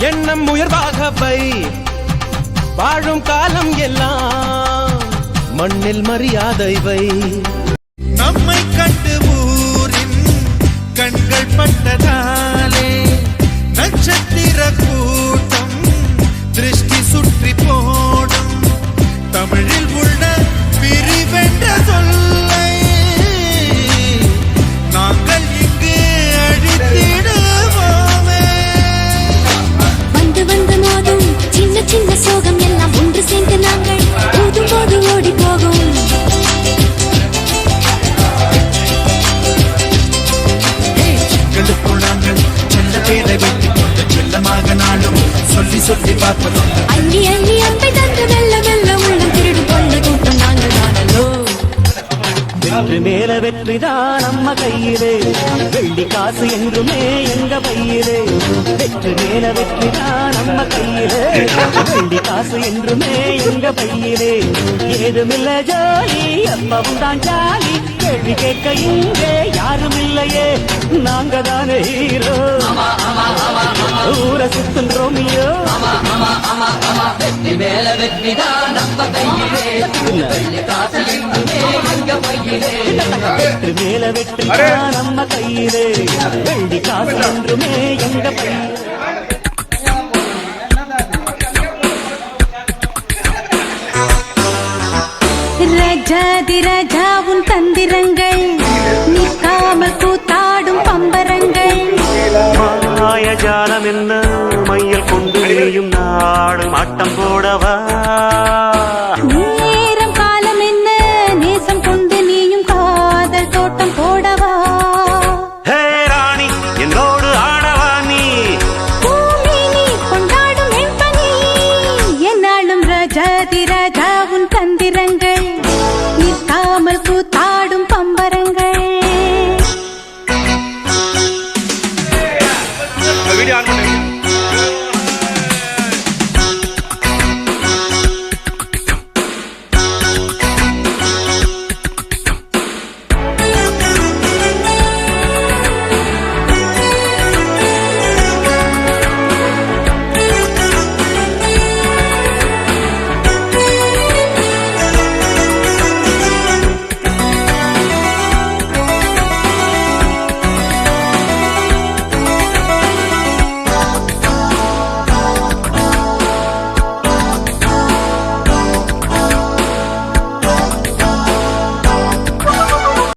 எண்ணம் உயர்வாக வை வாழும் காலம் எல்லாம் மண்ணில் மரியாதை வை நம்மை கண்டு ஊரின் கண்கள் பட்டதா எங்களுக்குள் நாங்கள் பேரை வைத்துக் கொண்டு செல்லமாக நாளும் சொல்லி சொல்லி பார்ப்பதுண்டு. அள்ளி அள்ளி வெற்றிதான் நம்ம கையிலே. வெள்ளி காசு என்றுமே எங்க பையிலே. வெற்றி மேல வெற்றிதான் நம்ம கையிலே. வெள்ளி காசு என்றுமே எங்க பையிலே. ஏதுமில்ல ஜாலி எப்பவும் தான் ஜாலி. கேள்வி கேட்க இங்கே யாரும் இல்லையே நாங்க தானே ஹீரோ. ஊரை சுத்தும் ரோமியோ. வெற்றி மேல வெற்றிதான் நம்ம கையிலே. வெள்ளி காசு என்றுமே எங்க பையிலே ரஜாதி ரஜா உன் தந்திரங்கள் కూడవా?